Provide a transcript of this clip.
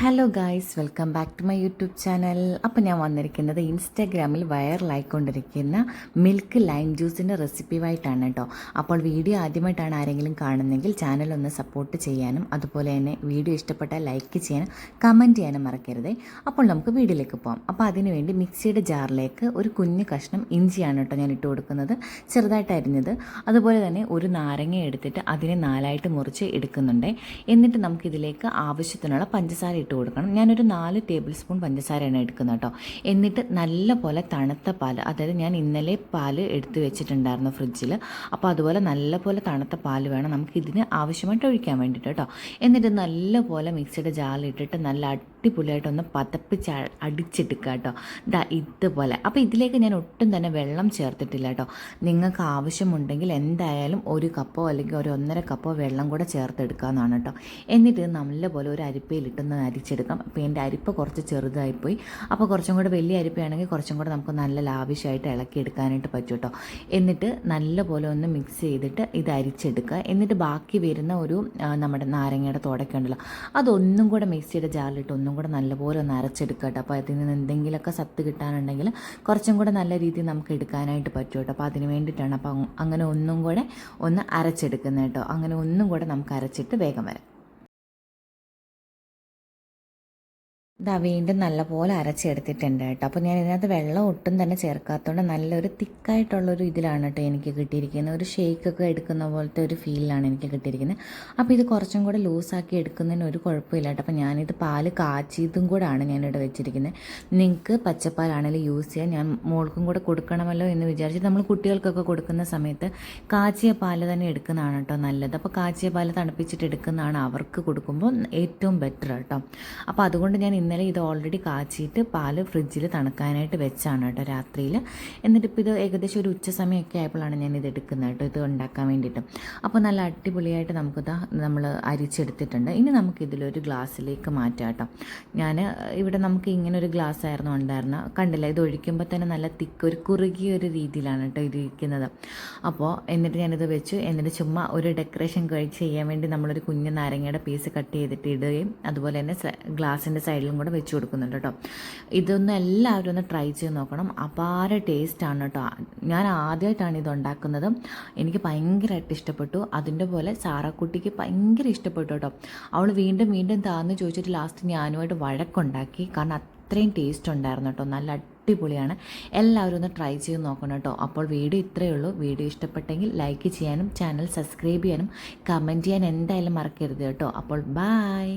Hello guys welcome back to my YouTube channel അപ്പോൾ ഞാൻ വന്നിരിക്കുന്നത് ഇൻസ്റ്റാഗ്രാമിൽ വൈറലായിക്കൊണ്ടിരിക്കുന്ന മിൽക്ക് ലൈം ജ്യൂസിന്റെ റെസിപ്പിയുമായിട്ടാണ് കേട്ടോ. അപ്പോൾ വീഡിയോ ആദ്യമായിട്ടാണ് ആരെങ്കിലും കാണുന്നതെങ്കിൽ ചാനൽ ഒന്ന് സപ്പോർട്ട് ചെയ്യാനും അതുപോലെ തന്നെ വീഡിയോ ഇഷ്ടപ്പെട്ടാൽ ലൈക്ക് ചെയ്യാനും കമന്റ് ചെയ്യാനും മറക്കരുതേ. അപ്പോൾ നമുക്ക് വീഡിയോയിലേക്ക് പോകാം അപ്പോൾ അതിനുവേണ്ടി മിക്സിയുടെ ജാറിലേക്ക് ഒരു കുഞ്ഞു കഷ്ണം ഇഞ്ചിയാണ് കേട്ടോ ഞാൻ ഇട്ട് കൊടുക്കുന്നത്. ചെറുതായിട്ട് അരിഞ്ഞത്. അതുപോലെ തന്നെ ഒരു നാരങ്ങ എടുത്തിട്ട് അതിനെ നാലായിട്ട് മുറിച്ച് എടുക്കുന്നുണ്ട്. എന്നിട്ട് നമുക്കിതിലേക്ക് ആവശ്യത്തിനുള്ള പഞ്ചസാര ഇട്ട് കൊടുക്കണം. ഞാനൊരു നാല് ടേബിൾ സ്പൂൺ പഞ്ചസാരയാണ് എടുക്കുന്നത് കേട്ടോ. എന്നിട്ട് നല്ല പോലെ തണുത്ത പാൽ അതായത് ഞാൻ ഇന്നലെ പാൽ എടുത്ത് വെച്ചിട്ടുണ്ടായിരുന്നു ഫ്രിഡ്ജിൽ അപ്പോൾ അതുപോലെ നല്ല പോലെ തണുത്ത പാൽ വേണം. നമുക്ക് ഇതിന് ആവശ്യമായിട്ട് ഒഴിക്കാൻ വേണ്ടിയിട്ട് കേട്ടോ. എന്നിട്ട് നല്ല പോലെ മിക്സിയുടെ ജാലിട്ടിട്ട് നല്ല അടിപൊളിയായിട്ടൊന്ന് പതപ്പിച്ച് അടിച്ചെടുക്കുക കേട്ടോ. ദാ ഇതുപോലെ. അപ്പോൾ ഇതിലേക്ക് ഞാൻ ഒട്ടും തന്നെ വെള്ളം ചേർത്തിട്ടില്ല കേട്ടോ. നിങ്ങൾക്ക് ആവശ്യമുണ്ടെങ്കിൽ എന്തായാലും ഒരു കപ്പോ അല്ലെങ്കിൽ ഒരു ഒന്നര കപ്പോ വെള്ളം കൂടെ ചേർത്തെടുക്കാമെന്നാണ് കേട്ടോ. എന്നിട്ട് ഇത് നല്ലപോലെ ഒരു അരിപ്പയിലിട്ടൊന്ന് അരിച്ചെടുക്കാം. അപ്പോൾ എന്റെ അരിപ്പ കുറച്ച് ചെറുതായിപ്പോയി. അപ്പോൾ കുറച്ചും കൂടെ വലിയ അരിപ്പയാണെങ്കിൽ കുറച്ചും കൂടെ നമുക്ക് നല്ല ലാവിഷായിട്ട് ഇളക്കി എടുക്കാനായിട്ട് പറ്റും കേട്ടോ. എന്നിട്ട് നല്ലപോലെ ഒന്ന് മിക്സ് ചെയ്തിട്ട് ഇത് അരിച്ചെടുക്കുക. എന്നിട്ട് ബാക്കി വരുന്ന ഒരു നമ്മുടെ നാരങ്ങയുടെ തോടൊക്കെ ഉണ്ടല്ലോ. അതൊന്നും കൂടെ മിക്സിയുടെ ജാറിലിട്ട് ഒന്നും കൂടെ നല്ലപോലെ ഒന്ന് അരച്ചെടുക്കുക കേട്ടോ. അപ്പോൾ അതിൽ നിന്ന് എന്തെങ്കിലുമൊക്കെ സത്ത് കിട്ടാനുണ്ടെങ്കിൽ കുറച്ചും കൂടെ നല്ല രീതിയിൽ നമുക്ക് എടുക്കാനായിട്ട് പറ്റും കേട്ടോ. അപ്പോൾ അതിന് വേണ്ടിയിട്ടാണ് അപ്പോൾ അങ്ങനെ ഒന്നും കൂടെ ഒന്ന് അരച്ചെടുക്കുന്നത് കേട്ടോ. അങ്ങനെ ഒന്നും കൂടെ നമുക്ക് അരച്ചിട്ട് വേഗം വരാം. ഇതാ വീണ്ടും നല്ലപോലെ അരച്ചെടുത്തിട്ടുണ്ട് കേട്ടോ. അപ്പോൾ ഞാൻ ഇതിനകത്ത് വെള്ളം ഒട്ടും തന്നെ ചേർക്കാത്തതുകൊണ്ട് നല്ലൊരു തിക്കായിട്ടുള്ളൊരു ഇതിലാണ് കേട്ടോ എനിക്ക് കിട്ടിയിരിക്കുന്നത്. ഒരു ഷേക്കൊക്കെ എടുക്കുന്ന പോലത്തെ ഒരു ഫീലിലാണ് എനിക്ക് കിട്ടിയിരിക്കുന്നത്. അപ്പോൾ ഇത് കുറച്ചും കൂടെ ലൂസാക്കി എടുക്കുന്നതിന് ഒരു കുഴപ്പമില്ല കേട്ടോ. അപ്പോൾ ഞാനിത് പാൽ കാച്ചിയതും കൂടാണ് ഞാനിവിടെ വെച്ചിരിക്കുന്നത്. നിങ്ങൾക്ക് പച്ചപ്പാലാണെങ്കിലും യൂസ് ചെയ്യാൻ ഞാൻ മോൾക്കും കൂടെ കൊടുക്കണമല്ലോ എന്ന് വിചാരിച്ച് നമ്മൾ കുട്ടികൾക്കൊക്കെ കൊടുക്കുന്ന സമയത്ത് കാച്ചിയ പാൽ തന്നെ എടുക്കുന്നതാണ് കേട്ടോ നല്ലത്. അപ്പോൾ കാച്ചിയ പാൽ തണുപ്പിച്ചിട്ട് എടുക്കുന്നതാണ് അവർക്ക് കൊടുക്കുമ്പോൾ ഏറ്റവും ബെറ്റർ കേട്ടോ. അപ്പോൾ അതുകൊണ്ട് ഞാൻ ഇന്നലെ ഇത് ഓൾറെഡി കാച്ചിയിട്ട് പാൽ ഫ്രിഡ്ജിൽ തണുക്കാനായിട്ട് വെച്ചാണ് കേട്ടോ രാത്രിയിൽ എന്നിട്ട് ഇപ്പോൾ ഇത് ഏകദേശം ഒരു ഉച്ച സമയമൊക്കെ ആയപ്പോഴാണ് ഞാൻ ഇത് എടുക്കുന്നത് കേട്ടോ. ഇത് ഉണ്ടാക്കാൻ വേണ്ടിയിട്ട്. അപ്പോൾ നല്ല അടിപൊളിയായിട്ട് നമുക്കിത് നമ്മൾ അരിച്ചെടുത്തിട്ടുണ്ട്. ഇനി നമുക്ക് ഇതിലൊരു ഗ്ലാസ്സിലേക്ക് മാറ്റാം കേട്ടോ. ഞാൻ ഇവിടെ നമുക്ക് ഇങ്ങനെ ഒരു ഗ്ലാസ് ആയിരുന്നു ഉണ്ടായിരുന്നത്. കണ്ടില്ല? ഇത് ഒഴിക്കുമ്പോൾ തന്നെ നല്ല തിക്ക് ഒരു കുറുകിയ ഒരു രീതിയിലാണ് കേട്ടോ ഇരിക്കുന്നത്. അപ്പോൾ എന്നിട്ട് ഞാനിത് വെച്ചു. എന്നിട്ട് ചുമ്മാ ഒരു ഡെക്കറേഷൻ ചെയ്യാൻ വേണ്ടി നമ്മളൊരു കുഞ്ഞു നാരങ്ങയുടെ പീസ് കട്ട് ചെയ്തിട്ട് ഇടുകയും അതുപോലെ തന്നെ ഗ്ലാസിന്റെ സൈഡിലും കൂടെ വെച്ച് കൊടുക്കുന്നുണ്ട് കേട്ടോ. ഇതൊന്ന് എല്ലാവരും ഒന്ന് ട്രൈ ചെയ്ത് നോക്കണം. അപാര ടേസ്റ്റാണ് കേട്ടോ. ഞാൻ ആദ്യമായിട്ടാണ് ഇത് ഉണ്ടാക്കുന്നത്. എനിക്ക് ഭയങ്കരമായിട്ട് ഇഷ്ടപ്പെട്ടു. അതിന്റെ പോലെ സാറാക്കുട്ടിക്ക് ഭയങ്കര ഇഷ്ടപ്പെട്ടു കേട്ടോ. അവൾ വീണ്ടും വീണ്ടും താന്ന് ചോദിച്ചിട്ട് ലാസ്റ്റ് ഞാനുമായിട്ട് വഴക്കുണ്ടാക്കി. കാരണം അത്രയും ടേസ്റ്റ് ഉണ്ടായിരുന്നു കേട്ടോ. നല്ല അടിപൊളിയാണ്. എല്ലാവരും ഒന്ന് ട്രൈ ചെയ്ത് നോക്കണം കേട്ടോ. അപ്പോൾ വീഡിയോ ഇത്രയേ ഉള്ളൂ. വീഡിയോ ഇഷ്ടപ്പെട്ടെങ്കിൽ ലൈക്ക് ചെയ്യാനും ചാനൽ സബ്സ്ക്രൈബ് ചെയ്യാനും കമന്റ് ചെയ്യാൻ എന്തായാലും മറക്കരുത് കേട്ടോ. അപ്പോൾ ബായ്